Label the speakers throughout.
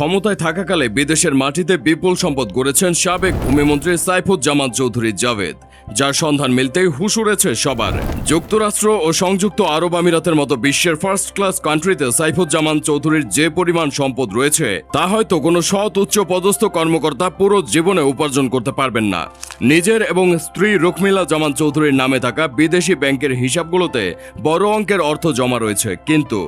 Speaker 1: ক্ষমতায় থাকাকালে বিদেশের মাটিতে বিপুল সম্পদ গড়েছেন সাবেক ভূমিমন্ত্রী সাইফুজ্জামান চৌধুরী জাভেদ। যার সন্ধান মিলতেই হুশ উড়েছে সবার। যুক্তরাষ্ট্র ও সংযুক্ত আরব আমিরাতের মতো বিশ্বের ফার্স্ট ক্লাস কান্ট্রিতে সাইফুজ্জামান চৌধুরীর যে পরিমাণ সম্পদ রয়েছে, তা হয়তো কোনো সৎ উচ্চ পদস্থ কর্মকর্তা পুরো জীবনে উপার্জন করতে পারবেন না। নিজের এবং স্ত্রী রুকমিলা জামান চৌধুরীর নামে থাকা বিদেশি ব্যাংকের হিসাবগুলোতে বড় অঙ্কের অর্থ জমা রয়েছে। কিন্তু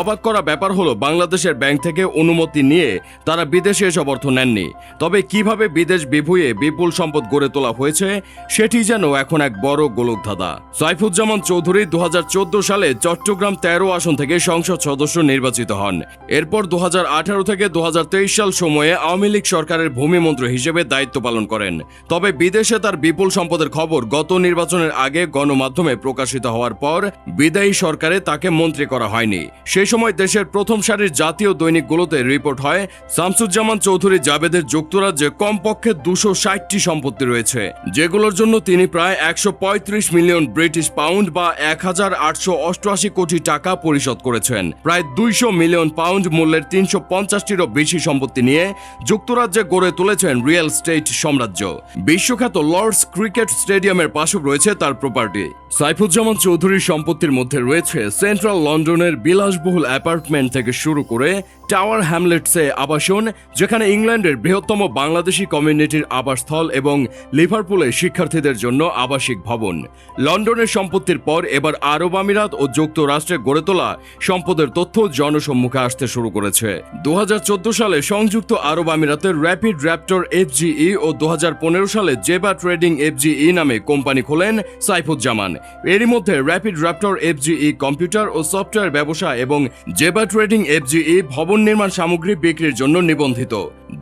Speaker 1: অবাক করা ব্যাপার হলো, বাংলাদেশের ব্যাংক থেকে অনুমতি নিয়ে তারা বিদেশে এসব অর্থ নেননি। তবে কীভাবে বিদেশ বিভুয়ে বিপুল সম্পদ গড়ে তোলা হয়েছে, সেটি যেন এখন এক বড় গোলকধাঁধা। সাইফুজ্জামান চৌধুরী দু হাজার চোদ্দ সালে চট্টগ্রাম তেরো আসন থেকে সংসদ সদস্য নির্বাচিত হন। এরপর দু হাজার আঠারো থেকে দু হাজার তেইশ সাল সময়ে আওয়ামী লীগ সরকারের ভূমিমন্ত্রী হিসেবে দায়িত্ব পালন করেন। তবে বিদেশে তার বিপুল সম্পদের খবর গত নির্বাচনের আগে গণমাধ্যমে প্রকাশিত হওয়ার পর বিদায়ী সরকারে তাকে মন্ত্রী করা হয়নি। সেই সময় দেশের প্রথম সারির জাতীয় দৈনিকগুলোতে রিপোর্ট হয়, শামসুজ্জামান চৌধুরী জাবেদের যুক্তরাজ্যে কমপক্ষে দুশো ষাটটি সম্পত্তি রয়েছে, যেগুলোর জন্য তিনি প্রায় একশো পঁয়ত্রিশ মিলিয়ন ব্রিটিশ পাউন্ড বা এক হাজার আটশো অষ্টআশি কোটি টাকা পরিশোধ করেছেন। প্রায় দুইশো মিলিয়ন পাউন্ড মূল্যের তিনশো পঞ্চাশটিরও বেশি সম্পত্তি নিয়ে যুক্তরাজ্যে গড়ে তুলেছেন রিয়েল স্টেট সাম্রাজ্য। বিশ্বখ্যাত লর্ডস ক্রিকেট স্টেডিয়ামের পাশে রয়েছে তার প্রপার্টি। সাইফুজ্জামান চৌধুরীর সম্পত্তির মধ্যে রয়েছে সেন্ট্রাল লন্ডনের বিলাসবহুল অ্যাপার্টমেন্ট থেকে শুরু করে টাওয়ার হ্যামলেটসে আবাসন, যেখানে ইংল্যান্ডের বৃহত্তম বাংলাদেশি কমিউনিটির আবাসস্থল এবং লিভারপুলে শিক্ষার্থীদের জন্য আবাসিক ভবন। লন্ডনের সম্পত্তির পর এবার আরব আমিরাত ও যুক্তরাষ্ট্রে গড়ে তোলা সম্পদের তথ্য জনসম্মুখে আসতে শুরু করেছে। দু হাজার চোদ্দ সালে সংযুক্ত আরব আমিরাতের র্যাপিড র্যাপটর এফজিই ও দু হাজার পনেরো সালে জেবা ট্রেডিং এফজিই নামে কোম্পানি খোলেন সাইফুজ্জামান। এরই মধ্যে র্যাপিড র্যাপটর এফজিই কম্পিউটার ও সফটওয়্যার ব্যবসা এবং জেবা ট্রেডিং এফজিই ভবন নির্মাণ সামগ্রী বিক্রির জন্য নিবন্ধিত।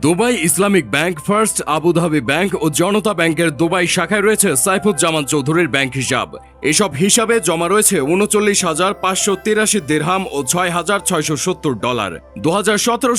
Speaker 1: Dubai Islamic bank first Abu Dhabi bank ও জনতা ব্যাংকের দুবাই শাখায় রয়েছে সাইফুজ্জামান চৌধুরীর ব্যাংক হিসাব। এসব হিসাবে জমা রয়েছে উনচল্লিশ হাজার পাঁচশো তিরাশি দেড়হাম ও ছয় হাজার ছয়শো সত্তর ডলার। দু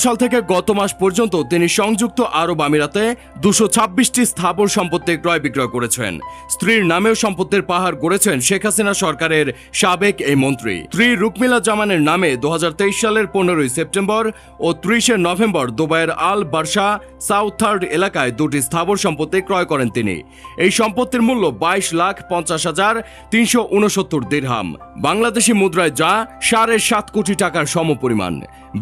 Speaker 1: সাল থেকে গত মাস পর্যন্ত তিনি সংযুক্ত আরব আমিরাতে দুশো ছাব্বিশটি স্থাবর সম্পত্তি ক্রয় বিক্রয় করেছেন। স্ত্রীর নামেও সম্পত্তির পাহাড় গড়েছেন শেখ হাসিনা সরকারের সাবেক এই মন্ত্রী। স্ত্রী রুকমিলা জামানের নামে দু হাজার তেইশ সালের পনেরোই সেপ্টেম্বর ও ত্রিশে নভেম্বর দুবাইয়ের আল বার্সা, সাউথ থার্ড এলাকায় দুটি স্থাবর সম্পত্তি ক্রয় করেন তিনি। এই সম্পত্তির মূল্য বাইশ লাখ পঞ্চাশ হাজার তিনশো উনসত্তর দেড়হাম। বাংলাদেশি মুদ্রায় যা সাড়ে সাত কোটি টাকার সমপরিমাণ।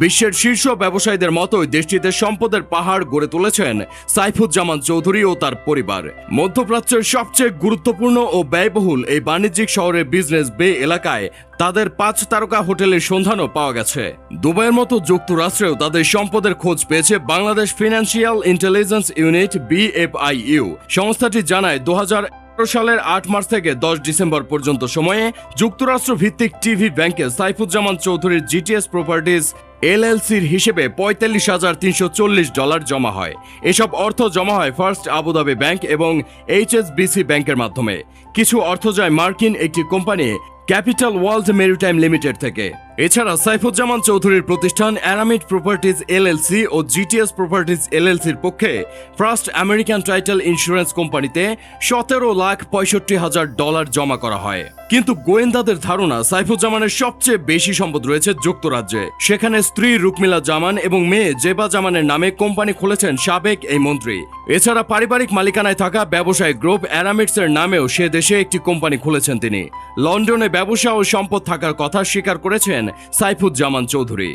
Speaker 1: বিশ্বের শীর্ষ ব্যবসায়ীদের মতোই দেশটিতে সম্পদের পাহাড় গড়ে তুলেছেন সাইফুজ্জামান চৌধুরী ও তার পরিবার। মধ্যপ্রাচ্যের সবচেয়ে গুরুত্বপূর্ণ ও ব্যয়বহুল এই বাণিজ্যিক শহরের বিজনেস বে এলাকায় তাদের পাঁচ তারকা হোটেলের সন্ধানও পাওয়া গেছে। দুবাইয়ের মতো যুক্তরাষ্ট্রেও তাদের সম্পদের খোঁজ পেয়েছে Bangladesh financial intelligence unit, BFIU. সংস্থাটি জানায়, দু হাজার সালের আট মার্চ থেকে দশ ডিসেম্বর পর্যন্ত সময়ে যুক্তরাষ্ট্র ভিত্তিক টিভি ব্যাংকে সাইফুজ্জামান চৌধুরীর জিটিএস প্রপার্টিজ এলএলসির হিসেবে পঁয়তাল্লিশ হাজার তিনশো চল্লিশ ডলার জমা হয়। এসব অর্থ জমা হয় ফার্স্ট আবুধাবি ব্যাংক এবং এইচএসবিসি ব্যাংকের মাধ্যমে। কিছু অর্থ যায় মার্কিন একটি company capital world maritime limited থেকে। এছাড়া সাইফুজ্জামান চৌধুরীর প্রতিষ্ঠান অ্যারামিড প্রপার্টিজ এলএলসি ও জিটিএস প্রপার্টিজ এলএলসির পক্ষে ফার্স্ট আমেরিকান টাইটেল ইন্স্যুরেন্স কোম্পানিতে সতেরো লাখ পঁয়ষট্টি হাজার ডলার জমা করা হয়। কিন্তু গোয়েন্দাদের ধারণা সাইফুজ্জামানের সবচেয়ে বেশি সম্পদ রয়েছে যুক্তরাজ্যে। সেখানে স্ত্রী রুকমিলা জামান এবং মেয়ে জেবা জামানের নামে কোম্পানি খুলেছেন সাবেক এই মন্ত্রী। এছাড়া পারিবারিক মালিকানায় থাকা ব্যবসায়ী গ্রুপ অ্যারামিডসের নামেও সে দেশে একটি কোম্পানি খুলেছেন তিনি। লন্ডনে ব্যবসা ও সম্পদ থাকার কথা স্বীকার করেছেন সাইফুজ্জামান চৌধুরী।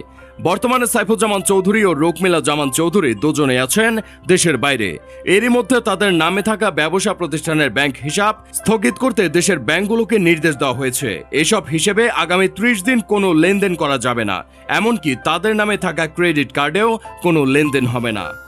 Speaker 1: বর্তমানে সাইফুজ্জামান চৌধুরী ও রোকমিলা জামান চৌধুরী দুজনে আছেন দেশের বাইরে। এরই মধ্যে তাদের নামে থাকা ব্যবসা প্রতিষ্ঠানের ব্যাংক হিসাব স্থগিত করতে দেশের ব্যাংকগুলোকে নির্দেশ দেওয়া হয়েছে। এসব হিসেবে আগামী ত্রিশ দিন কোনো লেনদেন করা যাবে না, এমনকি তাদের নামে থাকা ক্রেডিট কার্ডেও কোনো লেনদেন হবে না।